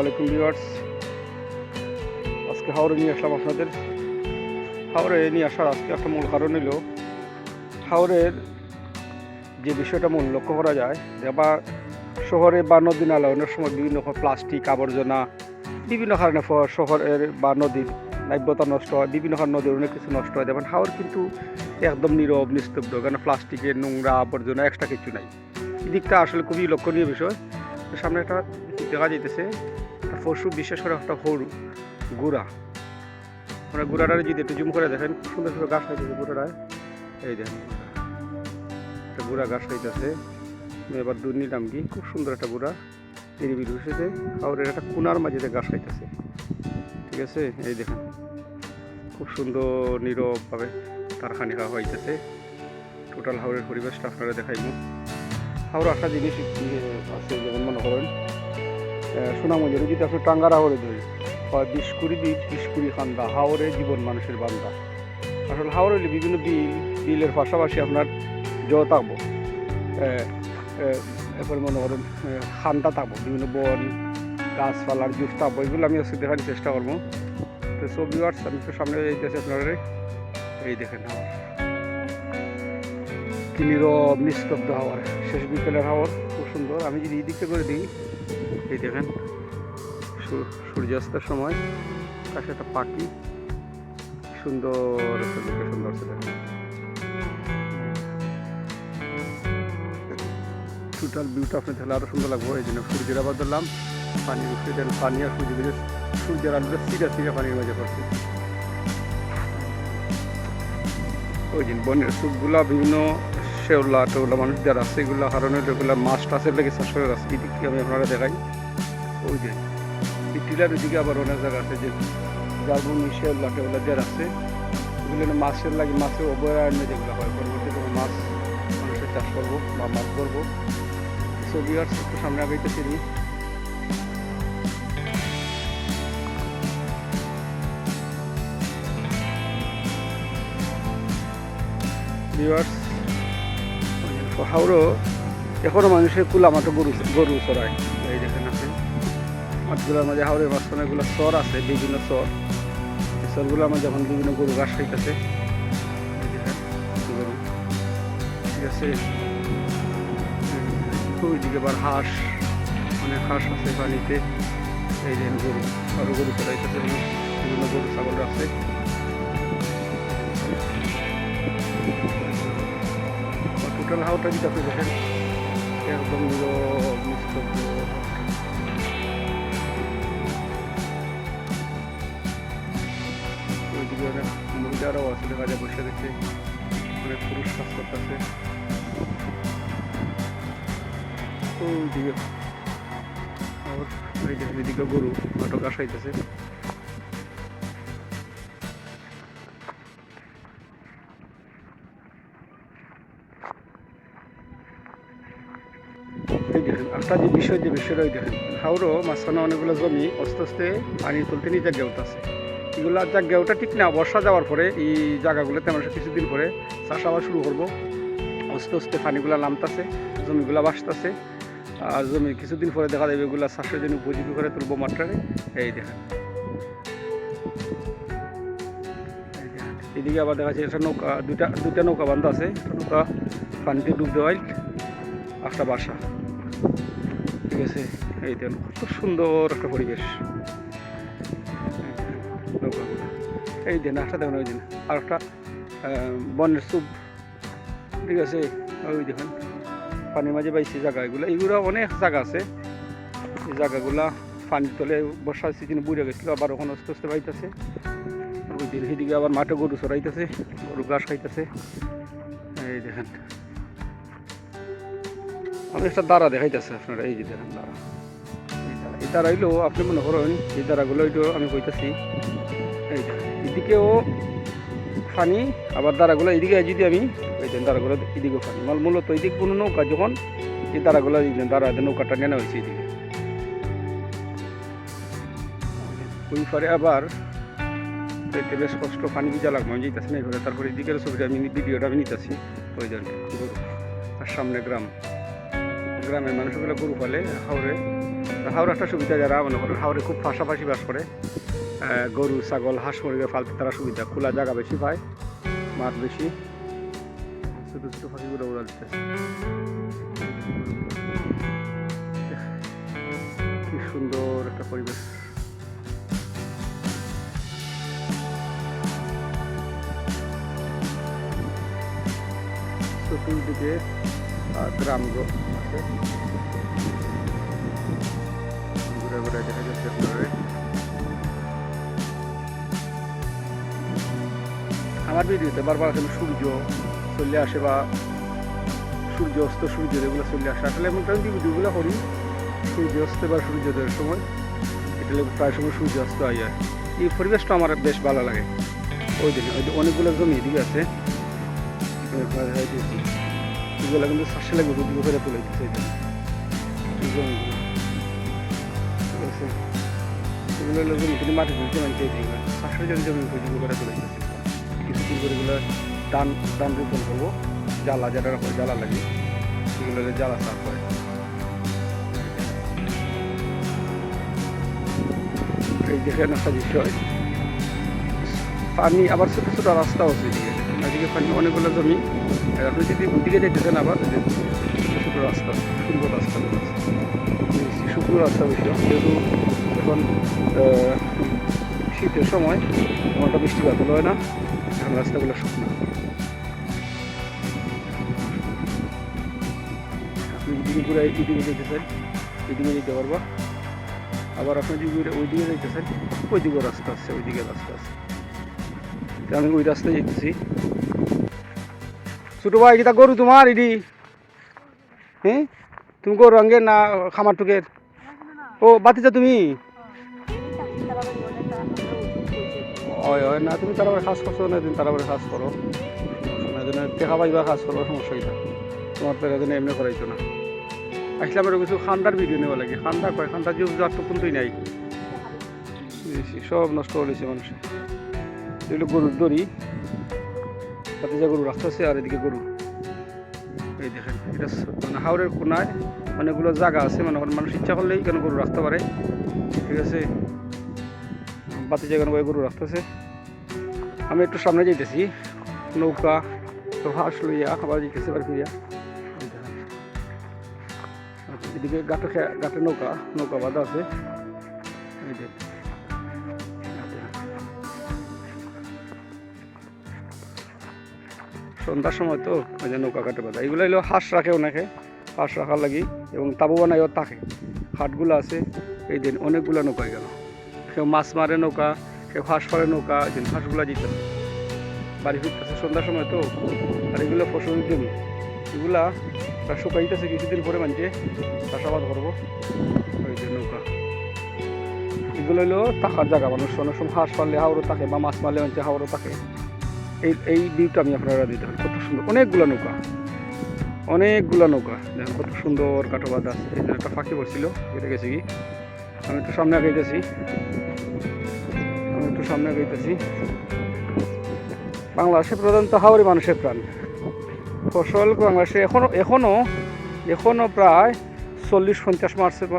আলাইকুম ভিউয়ার্স। আজকে হাওড়ে নিয়ে আসলাম আপনাদের। হাওড়ে নিয়ে আসার আজকে একটা মূল কারণ হলো হাওড়ের যে বিষয়টা মূল লক্ষ্য করা যায়, যে বা শহরে বা নদী নালা অনেক সময় বিভিন্ন প্লাস্টিক, আবর্জনা, বিভিন্ন কারণে শহরের বা নদীর নাব্যতা নষ্ট হয়, বিভিন্ন কারণে নদীর অনেক কিছু নষ্ট হয়। যেমন হাওড় কিন্তু একদম নীরব, নিস্তব্ধ কারণ প্লাস্টিকের নোংরা, আবর্জনা এক্সট্রা কিছু নাই। এদিকটা আসলে খুবই লক্ষণীয় বিষয়। সামনে একটা দেখা যাইতেছে একটা পশু বিশেষ করে একটা হরু, গুড়া। মানে গুড়াটারে যদি একটু জুম করে দেখেন, সুন্দর সুন্দর গাছ খাইতেছে গুড়াটায়। এই দেখেন একটা গুড়া গাছ খাইতেছে এবার দূর নিলাম কি? খুব সুন্দর একটা গুড়া। নিরিবিলি বসেছে আর একটা কুনার মাঝে দিয়ে গাছ খাইতেছে ঠিক আছে? এই দেখেন। খুব সুন্দর নীরবভাবে তার খানি খাওয়া হইতেছে। টোটাল হাওড়ের পরিবেশটা আপনারা দেখাইব। হাওড়া একটা জিনিস ইয়ে আছে, যেমন মনে করেন সোনামঞ্জের যদি আপনি টাঙ্গার হাওড়ে ধরি হয় বিশ কুড়ি দ্বীপ বিশ কুড়ি খান্দা হাওড়ে জীবন মানুষের বান্দা। আসলে হাওড়ে হলে বিভিন্ন বিল বিলের পাশাপাশি আপনার জ থাকব এরপরে মনে করেন খান্দা থাকব বিভিন্ন বন, গাছপালার জুস থাকব এগুলো আমি আজকে দেখার চেষ্টা করব। তো সব ভিউয়ার্স, আমি তো সামনে যাইতেছি আপনারা এই দেখেন হাওড় কি নীরব নিস্তব্ধ হাওয়ার শেষ বিকেলের হাওয়ার খুব সুন্দর। আমি যদি এই দিকটা করে দিই এই দেখেন সূর্যাস্তের সময় কাছে একটা পাখি, সুন্দর সুন্দর টোটাল ভিউটা আপনি তাহলে আরও সুন্দর লাগবে। এই জন্য সূর্যের আবার ধরলাম পানির উপরে দেন পানি আর সূর্য দিলে সূর্যের আলোটা সিধা সিধা পানির মাঝে পড়ছে। ওই যে বনের সুপগুলা বিভিন্ন শেওলা টেওলা মানুষ যারা আছে, এগুলো কারণে এগুলো মাছ টাছের লেগে চাষ করে এদিক আমি আপনারা দেখাই। ওই যে এই আবার অনেক জায়গা আছে যে যার বনি শেওলা টেওলা যারা আছে, এগুলো না মাছের লাগে, মাছের অভয়ারণ্য যেগুলো হয় পরবর্তীতে মাছ মানুষের চাষ করব বা মাছ করব ছবি আর একটু সামনে এখনও মানুষের কুলা মাত্র গরু গরু চড়ায়। মাঠগুলোর মাঝে হাওড়ের মাঝখানে এগুলো চর আছে, বিভিন্ন চর। এই চরগুলোর মাঝে এখন বিভিন্ন গরু ঘাস খাইতেছে। দেখেন ঠিক আছে? ওইদিকে আবার হাঁস, অনেক হাঁস আছে পানিতে। এই যে গরু আরও গরু চড়াইতেছে বিভিন্ন গরু, ছাগল আছে। টোটাল হাওটা যদি আপনি দেখেন। একদম নিস্তব্ধ। দেখা যায় বসে রয়েছে অনেক পুরুষ কাজ করতেছে। এদিকে গরু নাটক আসাইতেছে। একটা যে বিষয়, যে বিষয়টা দেখেন। হাওড়ো মাঝখানে অনেকগুলো জমি আস্তে আস্তে পানি তুলতে যা আছে। এগুলো যা ওটা ঠিক না, বর্ষা যাওয়ার পরে এই জায়গাগুলোতে আমরা কিছুদিন পরে চাষাবাদ শুরু করব। আস্তে আস্তে পানিগুলো নামতাছে, জমিগুলো বাসতেছে আর জমি কিছুদিন পরে দেখা যাবে এগুলো চাষের জন্য উপযোগী করে তুলবো মাত্রারে এই দেখেন। এদিকে আবার দেখা যাচ্ছে একটা নৌকা দুটা দুটা নৌকা বান্ধা আছে। নৌকা পানিতে ডুব দেওয়াই একটা বাসা। ঠিক আছে? এই দেন খুব সুন্দর একটা পরিবেশ। এই দেন একটা দেখুন, ওই দিন। আর একটা বনের সুপ ঠিক আছে, ওই দেখুন, পানির মাঝে পাইছি জায়গা এগুলো। এগুলো অনেক জায়গা আছে। এই জায়গাগুলা পানির তলে বর্ষার সিজনে বুড়ে গেছিল, আবার ওখানে আস্তে আস্তে পাইতেছে ওই দিন সেদিকে আবার মাঠে গরু চড়াইতেছে, গরু ঘাস খাইতেছে। এই দেখেন। অনেকটা দাঁড়া দেখাইতেছে আপনারা, এই যে দেখেন দ্বারা এই দ্বারা এই দ্বারা হইলেও আপনি মনে করেন, এই দ্বারাগুলো হইলেও আমি কইতেছি, এই যে এদিকেও ফানি, আবার দ্বারাগুলো এদিকে যদি আমি দ্বারাগুলো এদিকেও ফানি। মাল মূলত এদিক কোনো নৌকা যখন এই এই যে দ্বারা নৌকাটা নেওয়া হয়েছে এদিকে। ওই পারে আবার এতে বেশ কষ্ট পানি ভিজা লাগবে আমি যেতেছি না এভাবে তারপরে এদিকের ছবিটা আমি ভিডিওটা আমি নিতেছি, ওই জন্য আর সামনে গ্রাম। গ্রামের মানুষগুলো গরু পালে হাওড়ে হাওড় একটা সুবিধা, যারা মনে করেন হাওড়ে খুব পাশাপাশি বাস করে। গরু, ছাগল, হাঁস মুরগি ফালতে তারা সুবিধা। খোলা জায়গা বেশি পায় মাঠ বেশি। ছোটো ছোটো পাখিগুলো উড়া দিতেছে। কি সুন্দর একটা পরিবেশ। চতুর্দিকে আছে। ঘুরে ঘুরে দেখা যাচ্ছে আমার ভিডিওতে বারবার আসলে সূর্য চলে আসে বা সূর্য অস্ত সূর্য এগুলো চলে আসে। আসলে মোটামুটি ভিডিওগুলো করি সূর্য অস্ত বা সূর্যোদয়ের সময়। এটা প্রায় সময় সূর্য অস্ত হয় আর এই পরিবেশটা আমার বেশ ভালো লাগে। ওই দিনে ওই অনেকগুলো জমি এদিকে আছে। এগুলো কিন্তু শ্বাসে গরু দিকে করে তুলে দিচ্ছে এই জমিগুলো। ঠিক আছে? এগুলো জমি, কিন্তু মাটি মানছে এদিকে শ্বাসের জন্য জমি করে তুলে দিচ্ছে। কিছুদিন করে এগুলো ধান ধান রোপণ করব। জ্বালা, যেটা হয় জ্বালা লাগে, সেগুলো জ্বালা সাফ করে। এই দেখেন একটা বিষয় পানি, আবার ছোটো ছোটো রাস্তা আছে এদিকে। পানি, অনেকগুলো জমি। আপনি যদি ওদিকে যেতেছেন আবার ছোটো রাস্তা সুন্দর রাস্তা শুকনো রাস্তা বেশি যেহেতু এখন শীতের সময় তেমনটা বৃষ্টিপাত হয় না। এখন রাস্তাগুলো শুকনো। আপনি এদিকে ঘুরে এদিকে যেতেছেন এদিকে যেতে পারবা। আবার আপনি যদি ঘুরে ওইদিকে যাইতেছেন ওইদিকেও রাস্তা আছে, ওইদিকে রাস্তা আছে। আমি ওই রাস্তায় যেতেছি। ছোটো ভাই, এটা গরু তোমার ইডি হ্যাঁ? তুমি গরু রঙের না খামার টুকের? ও বাতিছা তুমি? ওই ওই না, তুমি তারপরে কাজ করছ না তুমি তারপরে কাজ করো। সমস্যা টেকা পাইবা কাজ করো, সমস্যা এটা তোমার তো এজন্য এমনি করাইতো না। আসলে আমার কিছু খান্ডার ভিডিও নেওয়া লাগে। খান্ডা কয় খান্ডা যে যার তো কোনটাই নাই। সব নষ্ট করেছে মানুষ। এগুলো গরুর দড়ি। তাতে যা গরু রাখতেছে আর এদিকে গরু। এই দেখেন, এটা মানে হাওড়ের কোনায় অনেকগুলো জায়গা আছে। মানে মানুষ ইচ্ছা করলেই কেন গরু রাখতে পারে। ঠিক আছে? বাতি জায়গা বয়ে গরু রাখতেছে। আমি একটু সামনে যাইতেছি। নৌকা, তো হাঁস লইয়া আবার যেতেছে এবার ফিরিয়া এদিকে গাটে গাটে নৌকা নৌকা বাঁধা আছে। সন্ধ্যার সময় তো, ওই যে নৌকা কাটে বাঁধা। এগুলো হলো হাঁস রাখে অনেকে। হাঁস রাখার লাগি এবং তাবু বানাইও থাকে। হাটগুলো আছে। এই দিন অনেকগুলো নৌকা গেল। কেউ মাছ মারে নৌকা, কেউ হাঁস মারে নৌকা দিন হাঁসগুলো যেতে বাড়ি ফিরতেছে, সন্ধ্যার সময় তো, আর এগুলো ফসলের জমি। এগুলা শুকাইতেছে কিছুদিন পরে মানছে, চাষাবাদ করব, ওই যে নৌকা। এগুলো হলো থাকার জায়গা মানুষ, অনেক সময় হাঁস পারলে হাওড়ও থাকে বা মাছ মারলে মানছে হাওড়ও থাকে। এই এই ভিউটা আমি আপনারা দিতে হবে, কত সুন্দর, অনেকগুলো নৌকা। অনেকগুলো নৌকা, দেখেন কত সুন্দর কাটো বাঁধা আছে এই যে একটা পাখি পড়ছিল, এটা গেছে কি? আমি একটু সামনে আগে একটু সামনে আগাইতেছি বাংলাদেশে প্রধানত হাওড়ি মানুষের প্রাণ। ফসল বাংলাদেশে এখনও এখনও এখনও প্রায় চল্লিশ পঞ্চাশ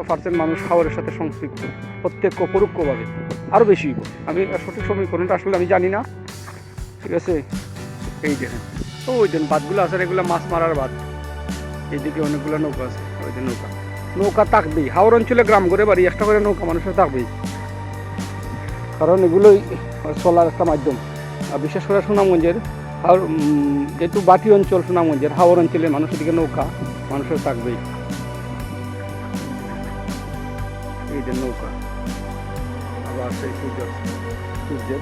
পার্সেন্ট মানুষ হাওড়ের সাথে সংশ্লিষ্ট প্রত্যক্ষ পরোক্ষভাবে। আরও বেশি। আমি সঠিক সমীকরণটা আসলে আমি জানি না। ঠিক আছে? এই দেখেন ও ওই দিন বাদগুলো আছে, এগুলো মাছ মারার বাদ এইদিকে অনেকগুলো নৌকা আছে, ওই যে নৌকা। নৌকা থাকবেই। হাওড় অঞ্চলে গ্রাম করে বাড়ি, একটা করে নৌকা মানুষের থাকবেই। কারণ এগুলোই চলার একটা মাধ্যম। আর বিশেষ করে সুনামগঞ্জের উম, যেহেতু বাটি অঞ্চল সুনামগঞ্জের হাওড় অঞ্চলে মানুষের দিকে নৌকা মানুষের থাকবেই। এই যে নৌকা আবার সেই সূর্য সূর্যের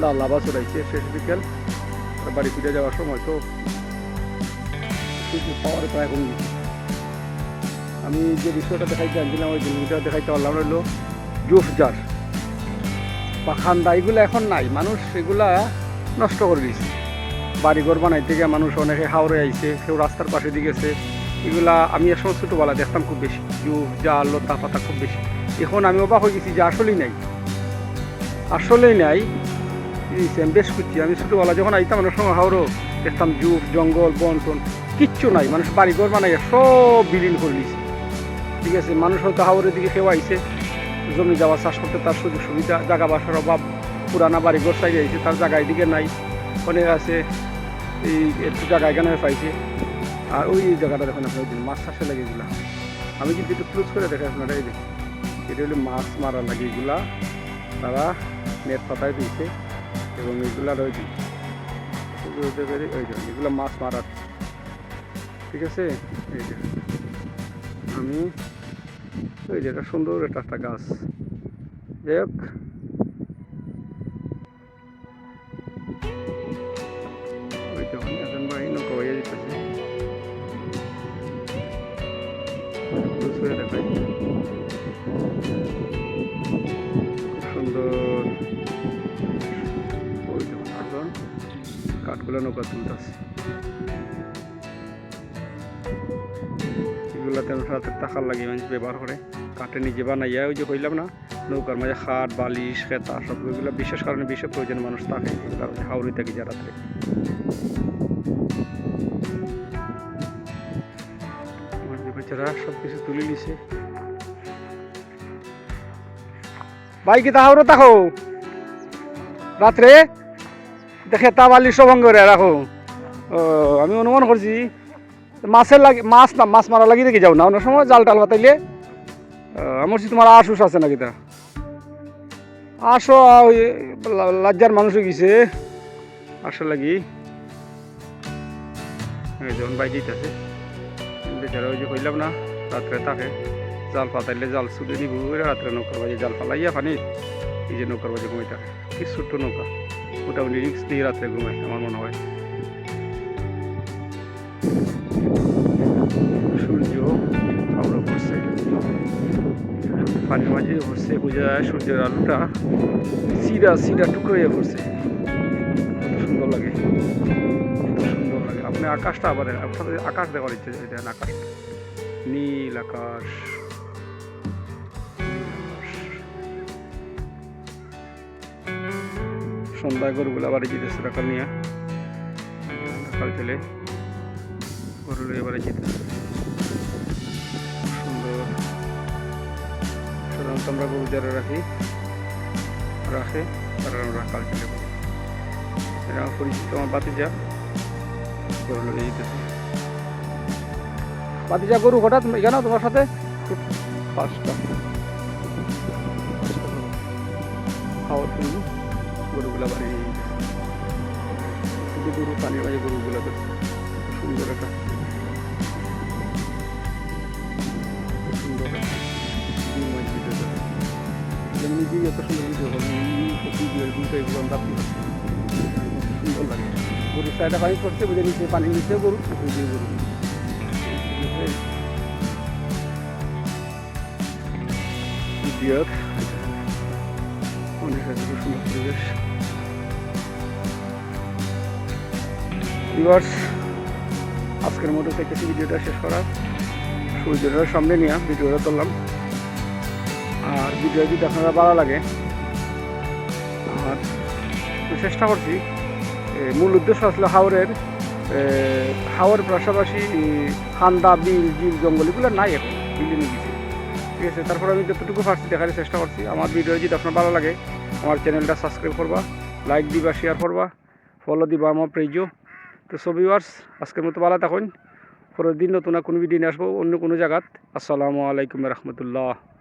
লাল লাভা চড়াইছে শেষ বিকেল। বাড়ি ফিরে যাওয়ার সময় তো পাওয়ার প্রায় কমে আমি যে বিষয়টা দেখাইতে আনছিলাম ওই জিনিসটা দেখাইতে পারলাম হলো জুফ জার। বা খান্দা, এগুলো এখন নাই। মানুষ এগুলা নষ্ট করে দিয়েছে। বাড়িঘর বানাইতে গিয়ে মানুষ অনেকে হাওড়ে আইছে, কেউ রাস্তার পাশে দিয়ে গেছে। এগুলা আমি এক সময় ছোটোবেলা দেখতাম খুব বেশি। জুফ জাল, লতা পাতা খুব বেশি। এখন আমি অবাক হয়ে গেছি যে আসলেই নাই। আসলেই নাই। বেশ করছি আমি ছোটোবেলা যখন আইতাম, অনেক সময় হাওড়ো দেখতাম জুফ জঙ্গল বন টন কিচ্ছু নাই। মানুষ বাড়িঘর বানাই সব বিলীন করে দিয়েছে। ঠিক আছে, মানুষ হয়তো হাওরের দিকে কেউ আইছে। জমি যাওয়া চাষ করতে তার সুযোগ সুবিধা, জায়গা বাসার অভাব, পুরানা বাড়ি ঘর সাইডে আইছে তার জায়গা এদিকে নাই। অনেক আছে, এই একটু জায়গা এখানে পাইছে। আর ওই জায়গাটা দেখুন আপনার, ওই মাছ চাষে লাগে এগুলা। আমি কিন্তু একটু ক্লোজ করে দেখে আপনারা, এই দেখুন এটা হলো মাছ মারা লাগে এগুলা। তারা নেট পাতায় দিয়েছে এবং এগুলা রয়েছে এগুলো মাছ মারার। ঠিক আছে? এই আমি ওই যে এটা সুন্দর একটা একটা গাছ। যাই হোক। সুন্দর। কাঠগুলো নৌকা তুলতেছে। এগুলা তেমন রাতের টাকার লাগে মানুষ ব্যবহার করে? কাঠে নিজে বানাইয়া ওই যে কইলাম না, নৌকার মাঝে খাট, বালিশ খেতা সব এগুলো বিশেষ কারণে বিশেষ প্রয়োজন মানুষ থাকে হাওড়ি থাকি। যা রাত্রে বেচারা সব কিছু তুলে নিছে। ভাই, কি তাহারও তাকো রাত্রে দেখে তা বালিশ সব করে রাখো। আমি অনুমান করছি মাছের লাগে মাছ না মাছ মারা লাগি দেখে যাও না। অনেক সময় জাল টাল বাতাইলে আহ, আমার তোমার আশুস আছে নাকি তা? আসো ওই লজ্জার মানুষ হয়ে গেছে। আসো লাগি। যেমন বাই যেতেছে বেচারা ওই যে কইলাম না রাত্রে থাকে। জাল পাতাইলে জাল ছুটে ওই রাত্রে নৌকার বাজে জাল ফালাইয়া পানি এই যে নৌকার বাজে ঘুমাই থাকে। কি ছোট্ট নৌকা। মোটামুটি রিক্স দিয়ে রাত্রে ঘুমাই আমার মনে হয়। পানির মাঝে পড়ছে বোঝা যায় সূর্যের আলোটা। সিরা সিরা টুকরো পড়ছে কত সুন্দর লাগে। সুন্দর লাগে। আপনি আকাশটা আবার আপনাদের আকাশ দেখার ইচ্ছে দেন আকাশ। নীল আকাশ। সন্ধ্যায় গরুগুলো আবার যেতেছে সকাল নিয়ে। সকাল চলে গরুগুলো এবারে যেতেছে। আমরা গরু যারা রাখি, রাখে, তারা আমরা কাল গরু এটা আমার পরিচিত আমার বাতিজা গরু লোকে যেতেছে বাতিজা গরু হঠাৎ এখানে তোমার সাথে? পাঁচটা। খাওয়ার জন্য গরুগুলা নিয়ে গরু, পানির মাঝে সুন্দর একটা সুন্দর। নিজেই এত সুন্দর এগুলো সুন্দর লাগে। গরুর পানি পড়ছে বুঝে নিচে পানি নিচে গরু বুঝে গরু। অনেক সুন্দর পরিবেশ। আজকের মতো থেকে ভিডিওটা শেষ করা। সূর্যটার সামনে নিয়ে ভিডিওটা করলাম। আর ভিডিও যদি আপনারা ভালো লাগে আর চেষ্টা করছি মূল উদ্দেশ্য আসলে হাওরের এ, পাশাপাশি খান্দা বিল জিল জঙ্গল এগুলো নাই এখন বিল্ডিং ঠিক আছে তারপর আমি যতটুকু পারছি দেখার চেষ্টা করছি। আমার ভিডিও যদি আপনার ভালো লাগে আমার চ্যানেলটা সাবস্ক্রাইব করবা লাইক দিবা শেয়ার করবা ফলো দিবা আমার পেজও। তো সবই ওয়ার্স আজকের মতো ভালো থাকুন। পরের দিন নতুন কোনো ভিডিও নিয়ে আসব অন্য কোনো জায়গাত। আসসালামু আলাইকুম রহমতুল্লাহ।